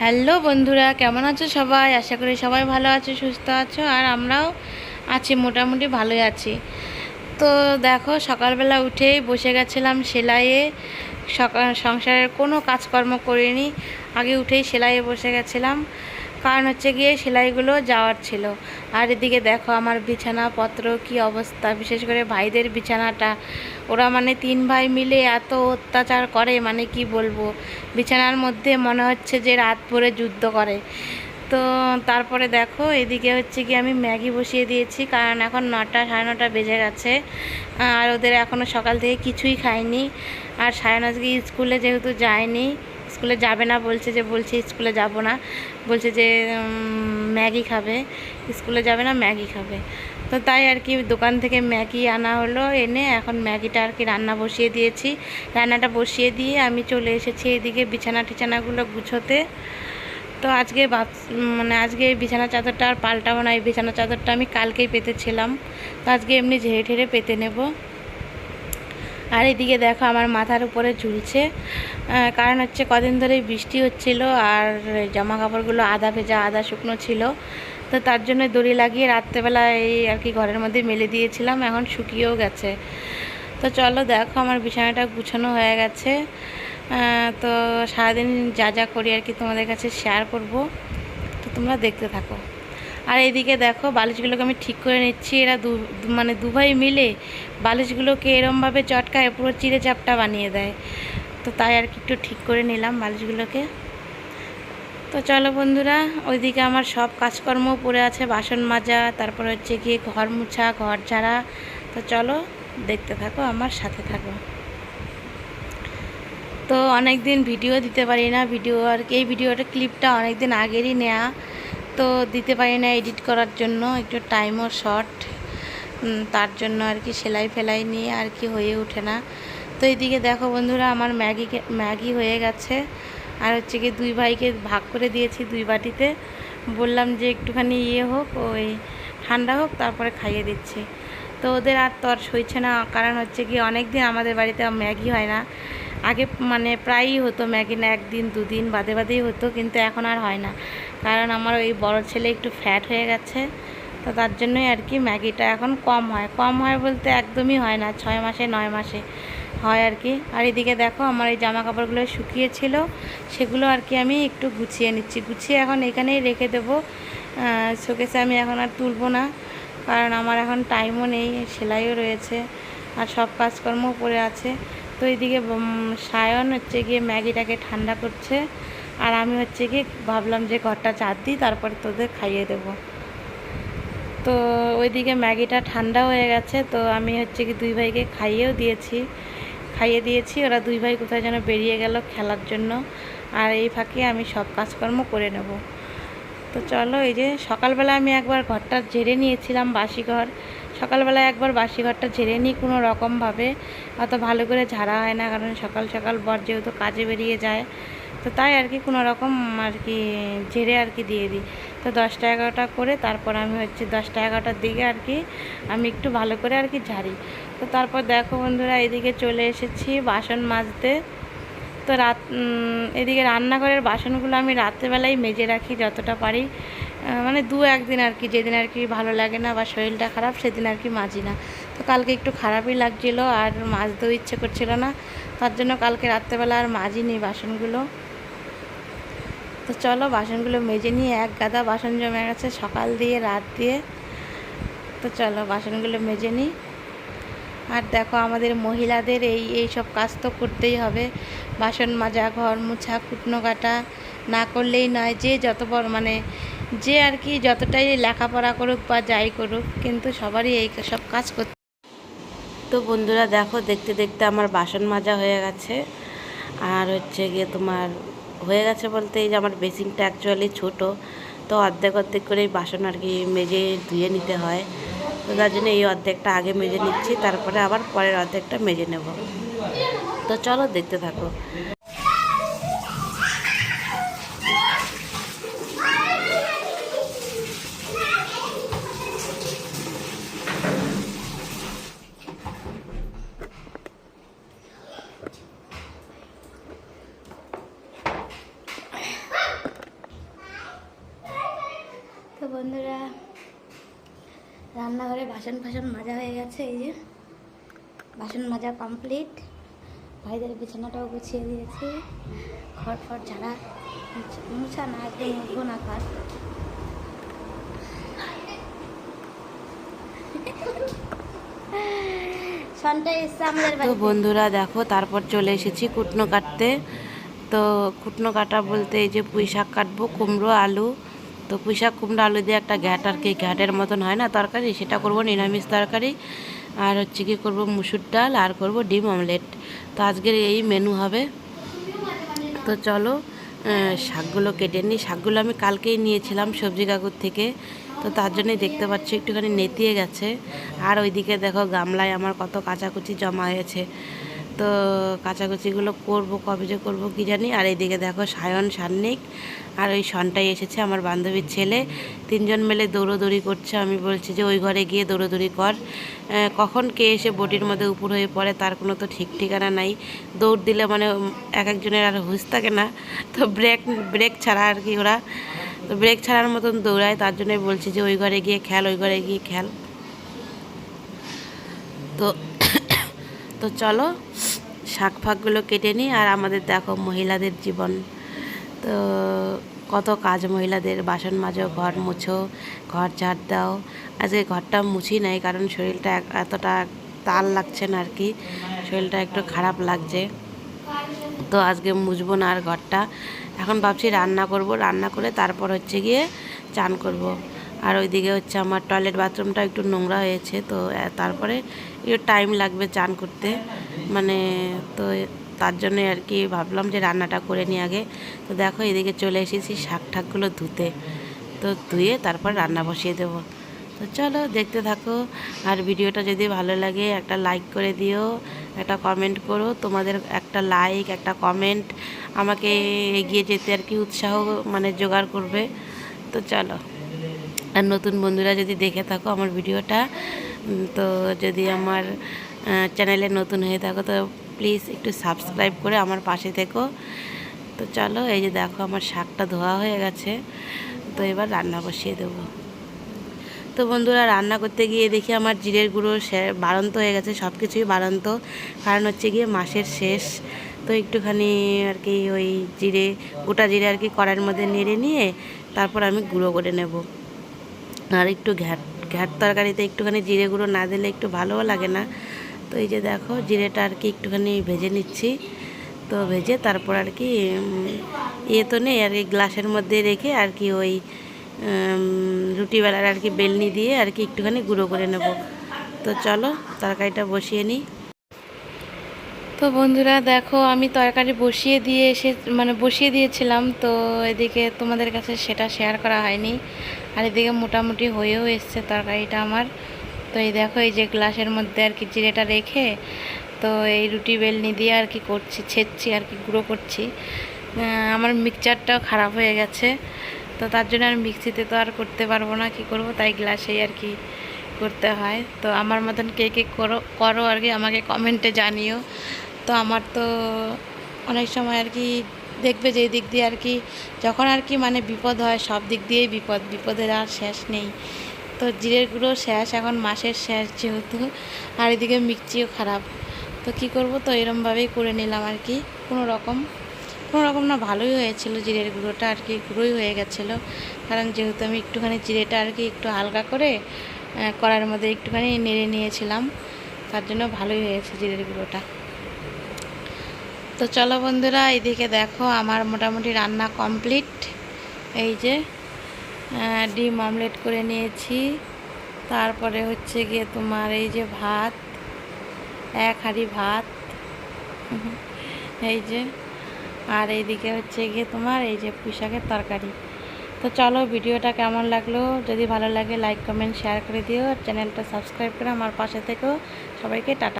Hello বন্ধুরা, কেমন আছো সবাই? আশা করি সবাই ভালো আছো, সুস্থ আছো, আর আমরাও আছি, মোটামুটি ভালোই আছি। তো দেখো, সকালবেলা উঠেই বসে গেছিলাম সেলাইয়ে। সকাল সংসারের কোনো কাজকর্ম করিনি, আগে উঠেই সেলাইয়ে বসে গেছিলাম। কারণ হচ্ছে গিয়ে সেলাইগুলো যাওয়ার ছিল। আর এদিকে দেখো আমার বিছানাপত্র কি অবস্থা, বিশেষ করে ভাইদের বিছানাটা। ওরা মানে তিন ভাই মিলে এত অত্যাচার করে মানে কি বলব? বিছানার মধ্যে মনে হচ্ছে যে রাত ভরে যুদ্ধ করে। তো তারপরে দেখো, এদিকে হচ্ছে কি আমি ম্যাগি বসিয়ে দিয়েছি, কারণ এখন নটা, সাড়ে নটা বেজে গেছে। আর ওদের এখনও সকাল থেকে কিছুই খায়নি আর সাড়ে আজকে স্কুলে যেহেতু যায়নি স্কুলে যাবে না, বলছে যে, বলছে স্কুলে যাব না। বলছে যে ম্যাগি খাবে। স্কুলে যাবে না, ম্যাগি খাবে। তো তাই আর কি দোকান থেকে ম্যাগি আনা হলো এনে, এখন ম্যাগিটা আর কি রান্না বসিয়ে দিয়েছি। রান্নাটা বসিয়ে দিয়ে আমি চলে এসেছি এদিকে বিছানা টিছানাগুলো গুছোতে। তো আজকে মানে আজকে বিছানা চাদরটা আর পাল্টাবো না, এই বিছানা চাদরটা আমি কালকেই পেতেছিলাম। তো আজকে এমনি ঝেড়ে ঠেড়ে পেতে নেব। আর এদিকে দেখো আমার মাথার উপরে ঝুলছে। কারণ হচ্ছে কদিন ধরেই বৃষ্টি হচ্ছিল আর জামা কাপড়গুলো আধা ভেজা, আধা শুকনো ছিল। তো তার জন্য দড়ি লাগিয়ে রাত্রেবেলা এই আর কি ঘরের মধ্যে মেলে দিয়েছিলাম, এখন শুকিয়েও গেছে। তো চলো দেখো আমার বিছানাটা গুছানো হয়ে গেছে। তো সারাদিন যা যা করি আর কি তোমাদের কাছে শেয়ার করব। তো তোমরা দেখতে থাকো। আর এইদিকে দেখো, বালিশগুলোকে আমি ঠিক করে নিচ্ছি। এরা দু মানে দুভাই মিলে বালিশগুলোকে এরমভাবে চটকায়, পুরো চিড়ে চাপটা বানিয়ে দেয়। তো তাই আর কি একটু ঠিক করে নিলাম বালিশগুলোকে। তো চলো বন্ধুরা, ওইদিকে আমার সব কাজকর্ম পড়ে আছে, বাসন মাজা, তারপর হচ্ছে গিয়ে ঘর মুছা, ঘর ঝাড়া। তো চলো, দেখতে থাকো, আমার সাথে থাকো। তো অনেক দিন ভিডিও দিতে পারি না, ভিডিও আর এই ভিডিওটা, ক্লিপটা অনেক দিন আগেরই নেওয়া তো দিতে পারি না এডিট করার জন্য, একটু টাইমও শর্ট তার জন্য আর কি সেলাই ফেলাই নিয়ে আর কি হয়ে ওঠে না। তো এইদিকে দেখো বন্ধুরা, আমার ম্যাগি ম্যাগি হয়ে গেছে। আর হচ্ছে কি দুই ভাইকে ভাগ করে দিয়েছি দুই বাটিতে। বললাম যে একটুখানি ইয়ে হোক, ওই ঠান্ডা হোক, তারপরে খাইয়ে দিচ্ছি। তো ওদের আর তর সইছে না, কারণ হচ্ছে কি অনেক দিন আমাদের বাড়িতে ম্যাগি হয় না। আগে মানে প্রায়ই হতো ম্যাগি না একদিন, দুদিন বাদে বাদেই হতো, কিন্তু এখন আর হয় না। কারণ আমার ওই বড় ছেলে একটু ফ্যাট হয়ে গেছে, তো তার জন্যই আর কি ম্যাগিটা এখন কম হয়। কম হয় বলতে একদমই হয় না, ছয় মাসে, নয় মাসে হয় আর কি। আর এদিকে দেখো আমার এই জামা কাপড়গুলো শুকিয়েছিল, সেগুলো আর কি আমি একটু গুছিয়ে নিচ্ছি। গুছিয়ে এখন এখানেই রেখে দেবো। শোকেসে আমি এখন আর তুলবো না, কারণ আমার এখন টাইমও নেই, সেলাইও রয়েছে, আর সব কাজকর্মও পড়ে আছে। তো এইদিকে সায়ন হচ্ছে গিয়ে ম্যাগিটাকে ঠান্ডা করছে। আর আমি হচ্ছে গিয়ে ভাবলাম যে ঘরটা চার দিই, তারপরে তোদের খাইয়ে দেবো। তো ওইদিকে ম্যাগিটা ঠান্ডা হয়ে গেছে, তো আমি হচ্ছে কি দুই ভাইকে খাইয়েও দিয়েছি। খাইয়ে দিয়েছি, ওরা দুই ভাই কোথায় যেন বেরিয়ে গেল খেলার জন্য। আর এই ফাঁকে আমি সব কাজকর্ম করে নেব। তো চলো, এই যে সকালবেলা আমি একবার ঘরটা ঝেড়ে নিয়েছিলাম বাসি ঘর সকালবেলা একবার বাসি ঘরটা ঝেড়ে নিই কোনো রকমভাবে, অত ভালো করে ঝাড়া হয় না কারণ সকাল সকাল বর যেহেতু কাজে বেরিয়ে যায়, তো তাই আর কি কোনো রকম আর কি ঝেড়ে আর কি দিয়ে দিই। তো দশটা এগারোটা করে তারপর আমি হচ্ছে দশটা এগারোটার দিকে আর কি আমি একটু ভালো করে আর কি ঝাড়ি। তো তারপর দেখো বন্ধুরা এদিকে চলে এসেছি বাসন মাজতে। তো রাত এদিকে রান্নাঘরের বাসনগুলো আমি রাত্রেবেলায় মেজে রাখি যতটা পারি। মানে দু একদিন আর কি, যেদিন আর কি ভালো লাগে না বা শরীরটা খারাপ, সেদিন আর কি মাজি না। তো কালকে একটু খারাপই লাগছিল আর মাজতেও ইচ্ছে করছিল না, তার জন্য কালকে রাত্রেবেলা আর মাজিনি বাসনগুলো। তো চলো বাসনগুলো মেজে নিয়ে এক গাদা বাসন জমে গেছে সকাল দিয়ে, রাত দিয়ে। তো চলো বাসনগুলো মেজে নিই। আর দেখো আমাদের মহিলাদের এই এই সব কাজ তো করতেই হবে। বাসন মাজা, ঘর মুছা কুটনো কাটা না করলেই নয়, যে যত বড় মানে যে আর কি যতটাই লেখাপড়া করুক বা যাই করুক, কিন্তু সবারই এই সব কাজ করতে তো বন্ধুরা দেখো, দেখতে দেখতে আমার বাসন মাজা হয়ে গেছে। আর হচ্ছে গিয়ে তোমার হয়ে গেছে বলতে এই যে আমার বেসিনটা অ্যাকচুয়ালি ছোট, তো অর্ধেক অর্ধেক করেই বাসন আর কি মেজে ধুয়ে নিতে হয়। তো তার জন্য এই অর্ধেকটা আগে মেজে নিচ্ছি, তারপরে আবার পরের অর্ধেকটা মেজে নেব। তো চলো দেখতে থাকো। বাসন ফাসন মাজা হয়ে গেছে এই যে। বাসন মাজা কমপ্লিট ভাইদের বিছানাটাও গুছিয়ে দিয়েছি। খড় ফড় ঝাড়া। মুছ- না একদম মুছবো না আমাদের তো বন্ধুরা দেখো তারপর চলে এসেছি কুটনো কাটতে। তো কুটনো কাটা বলতে এই যে পুঁই শাক কাটবো কুমড়ো আলু। তো পুঁই শাক কুমড়ো, আলু দিয়ে একটা ঘ্যাট আর কি, ঘ্যাটের মতন হয় না তরকারি, সেটা করব নিরামিষ তরকারি। আর হচ্ছে কি করব মুসুর ডাল আর করব ডিম অমলেট। তো আজকের এই মেনু হবে। তো চলো শাকগুলো কেটে নিই। শাকগুলো আমি কালকেই নিয়েছিলাম সবজি কাকুর থেকে। তো তার জন্যই দেখতে পাচ্ছি একটুখানি নেতিয়ে গেছে। আর ওইদিকে দেখো গামলায় আমার কত কাঁচাকুচি জমা হয়েছে। তো কাঁচাকুচিগুলো করব, কবে যে করব কী জানি। আর এইদিকে দেখো সায়ন, সান্নিক আর ওই সনটাই এসেছে, আমার বান্ধবীর ছেলে। তিনজন মিলে দৌড়োদৌড়ি করছে। আমি বলছি যে, ওই ঘরে গিয়ে দৌড়োদৌড়ি কর। কখন কে এসে বটির মধ্যে উপর হয়ে পড়ে তার কোনো তো ঠিক ঠিকানা নাই। দৌড় দিলে মানে এক একজনের আর হুঁশ থাকে না। তো ব্রেক ব্রেক ছাড়া আর কি ওরা। তো ব্রেক ছাড়ার মতন দৌড়ায়। তার জন্যই বলছি যে, ওই ঘরে গিয়ে খেল, ওই ঘরে গিয়ে খেল। তো তো চলো শাক ফাকগুলো কেটে নিই আর আমাদের দেখো মহিলাদের জীবন। তো কত কাজ মহিলাদের, বাসন মাজো, ঘর মুছো, ঘর ঝাড় দাও। আজকে ঘরটা মুছি নাই কারণ শরীরটা এতটা তাল লাগছে না আর কি। শরীরটা একটু খারাপ লাগছে। তো আজকে মুছবো না আর ঘরটা। এখন ভাবছি রান্না করব। রান্না করে তারপর হচ্ছে গিয়ে চান করব। আর ওইদিকে হচ্ছে আমার টয়লেট বাথরুমটা একটু নোংরা হয়েছে, তো তারপরে একটু টাইম লাগবে চান করতে। মানে তো তার জন্য আর কি ভাবলাম যে রান্নাটা করে নিই আগে। তো দেখো এদিকে চলে এসেছি শাক ঠাকগুলো ধুতে। তো ধুয়ে তারপর রান্না বসিয়ে দেবো। তো চলো দেখতে থাকো। আর ভিডিওটা যদি ভালো লাগে একটা লাইক করে দিও, একটা কমেন্ট করো। তোমাদের একটা লাইক একটা কমেন্ট আমাকে এগিয়ে যেতে আর কি উৎসাহ মানে জোগাড় করবে। তো চলো। আর নতুন বন্ধুরা যদি দেখে থাকো আমার ভিডিওটা তো যদি আমার চ্যানেলে নতুন হয়ে থাকো, তো প্লিজ একটু সাবস্ক্রাইব করে আমার পাশে থেকো। তো চলো, এই যে দেখো আমার শাকটা ধোয়া হয়ে গেছে, তো এবার রান্না বসিয়ে দেবো। তো বন্ধুরা, রান্না করতে গিয়ে দেখি আমার জিরের গুঁড়ো বাড়ন্ত হয়ে গেছে সব কিছুই বাড়ন্ত। কারণ হচ্ছে গিয়ে মাসের শেষ, তো একটুখানি আর কি ওই জিরে, গোটা জিরে আর কি কড়াইয়ের মধ্যে নেড়ে নিয়ে তারপর আমি গুঁড়ো করে নেব। আর একটু ঘ্যাট ঘ্যাট তরকারিতে একটুখানি জিরে গুঁড়ো না দিলে একটু ভালোও লাগে না। তো এই যে দেখো, জিরেটা আর কি একটুখানি ভেজে নিচ্ছি। তো ভেজে তারপর আর কি ইয়ে তো নেই, আর কি গ্লাসের মধ্যে রেখে আর কি ওই রুটিবেলার আর কি বেলনি দিয়ে আর কি একটুখানি গুঁড়ো করে নেব। তো চলো, তরকারিটা বসিয়ে নিই। তো বন্ধুরা দেখো, আমি তরকারি বসিয়ে দিয়ে এসে মানে বসিয়ে দিয়েছিলাম। তো এদিকে তোমাদের কাছে সেটা শেয়ার করা হয়নি। আর এদিকে মোটামুটি হয়েও এসছে তরকারিটা আমার। তো এই দেখো, এই যে গ্লাসের মধ্যে আর কি জিরেটা রেখে, তো এই রুটি বেলনি দিয়ে আর কি করছি, ছেঁচছি, আর কি গুঁড়ো করছি। আমার মিক্সচারটাও খারাপ হয়ে গেছে, তো তার জন্য আর মিক্সিতে তো আর করতে পারব না, কি করব? তাই গ্লাসেই আর কি করতে হয়। তো আমার মতন কে কে করো করো আর কি, আমাকে কমেন্টে জানিও। তো আমার তো অনেক সময় আর কি দেখবে যে দিক দিয়ে আর কি, যখন আর কি মানে বিপদ হয়, সব দিক দিয়েই বিপদ, বিপদের আর শেষ নেই। তো জিরের গুঁড়ো শেষ, এখন মাসের শেষ যেহেতু, আর এদিকে মিক্সিও খারাপ। তো কি করব? তো এরমভাবেই করে নিলাম আর কি, কোনো রকম কোনো রকম না ভালোই হয়েছিল জিরের গুঁড়োটা আর কি, গুঁড়োই হয়ে গেছিল। কারণ যেহেতু আমি একটুখানি জিরেটা আর কি একটু হালকা করে করার মধ্যে একটুখানি নেড়ে নিয়েছিলাম, তার জন্য ভালোই হয়েছে জিরের গুঁড়োটা। তো চলো বন্ধুরা, এদিকে দেখো আমার মোটামুটি রান্না কমপ্লিট। এই যে ডিম অমলেট করে নিয়েছি। তারপরে হচ্ছে গিয়ে তোমার এই যে ভাত, এক হাঁড়ি ভাত। এই যে, আর এইদিকে হচ্ছে গিয়ে তোমার এই যে পুঁইশাকের তরকারি। তো চলো ভিডিওটা কেমন লাগল? যদি ভালো লাগে লাইক কমেন্ট শেয়ার করে দিও। আর চ্যানেলটা সাবস্ক্রাইব করে আমার পাশে থেকেও। সবাইকে টাটা।